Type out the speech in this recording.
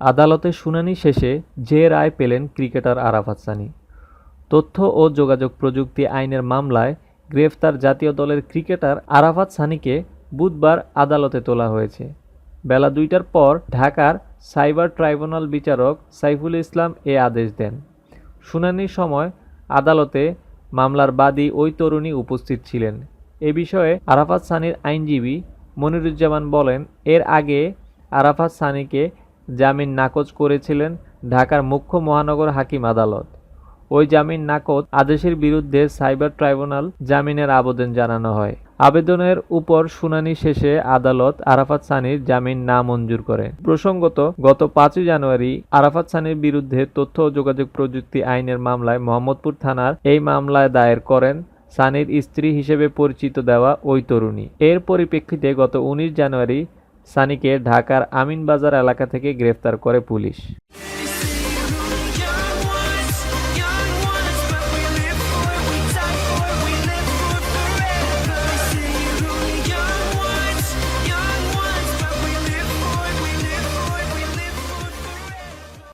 আদালতে শুনানি শেষে যে রায় পেলেন ক্রিকেটার আরাফাত সানি। তথ্য ও যোগাযোগ প্রযুক্তি আইনের মামলায় গ্রেফতার জাতীয় দলের ক্রিকেটার আরাফাত সানিকে বুধবার আদালতে তোলা হয়েছে। বেলা দুইটার পর ঢাকার সাইবার ট্রাইব্যুনাল বিচারক সাইফুল ইসলাম এ আদেশ দেন। শুনানির সময় আদালতে মামলার বাদী ওই তরুণী উপস্থিত ছিলেন। এ বিষয়ে আরাফাত সানির আইনজীবী মনিরুজ্জামান বলেন, এর আগে আরাফাত সানিকে জামিন নাকচ করেছিলেন ঢাকার মুখ্য মহানগর হাকিম আদালত। ওই জামিন নাকচ আদেশের বিরুদ্ধে সাইবার ট্রাইব্যুনাল জামিনের আবেদন জানানো হয়। আবেদনের উপর শুনানি শেষে আদালত আরাফাত সানির জামিন না মঞ্জুর করে প্রসঙ্গত, গত পাঁচই জানুয়ারি আরাফাত সানির বিরুদ্ধে তথ্য ও যোগাযোগ প্রযুক্তি আইনের মামলায় মোহাম্মদপুর থানার এই মামলায় দায়ের করেন সানির স্ত্রী হিসেবে পরিচিত দেওয়া ওই তরুণী। এর পরিপ্রেক্ষিতে গত উনিশ জানুয়ারি সানিকে ঢাকার আমিনবাজার এলাকা থেকে গ্রেফতার করে পুলিশ।